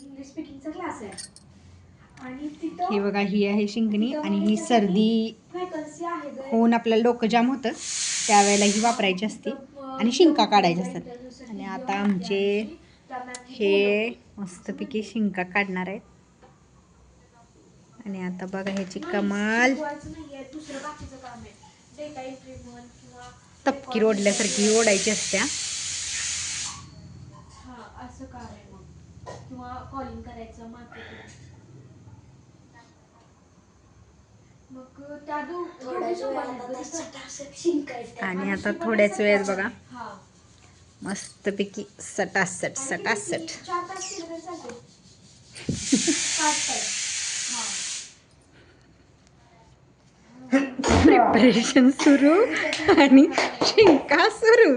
English स्पीकिंगचा class आहे. आणि तिथं ही बघा ही आहे शिंकणी आणि ही सर्दी व्हॅकन्सी आहे गं. होऊन आपल्याला डोकं जाम होतं. त्यावेळेला ही वापरायची असते आणि शिंका काढायच्या असतात. आणि आता आमचे हे मस्तपैकी शिंका काढणार आहेत. आणि आता बघा ह्याची कमाल शिकवायचं नाहीये, दुसरं बाकीचं काम आहे. डेटा एंट्री म्हण किंवा तपकी ओढल्यासारखी ओढायची असत्या. हा असं काम आहे मग. किंवा कॉलिंग करायचं मार्केटिंग मग त्या दो. आणि आता थोड्याच वेळेत बघा. हा. मस्तपैकी सटासट सटासट. हा प्रिपरेशन सुरू आणि शिंका सुरू.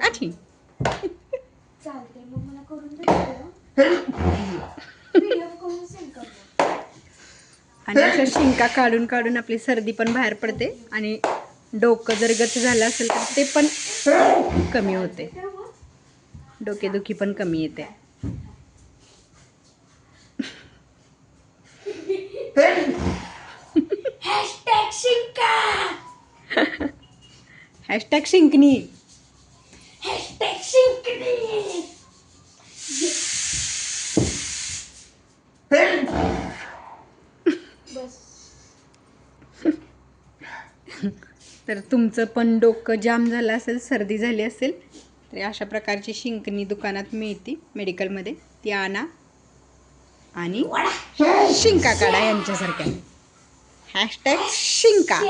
आठी चालते आणि अशा शिंका काढून काढून आपली सर्दी पण बाहेर पडते आणि डोकं जर गच झालं असेल तर ते पण कमी होते. डोकेदुखी पण कमी येते. हॅशटॅग शिंका! हॅशटॅग शिंकणी हॅशटॅग शिंकणी बस तर तुमचं पण डोकं जाम झालं असेल सर्दी झाली असेल तर अशा प्रकारची शिंकणी दुकानात मिळते मेडिकलमध्ये. ती आणा. आणि शिंका काढा यांच्यासारख्या. हॅशटॅग शिंका.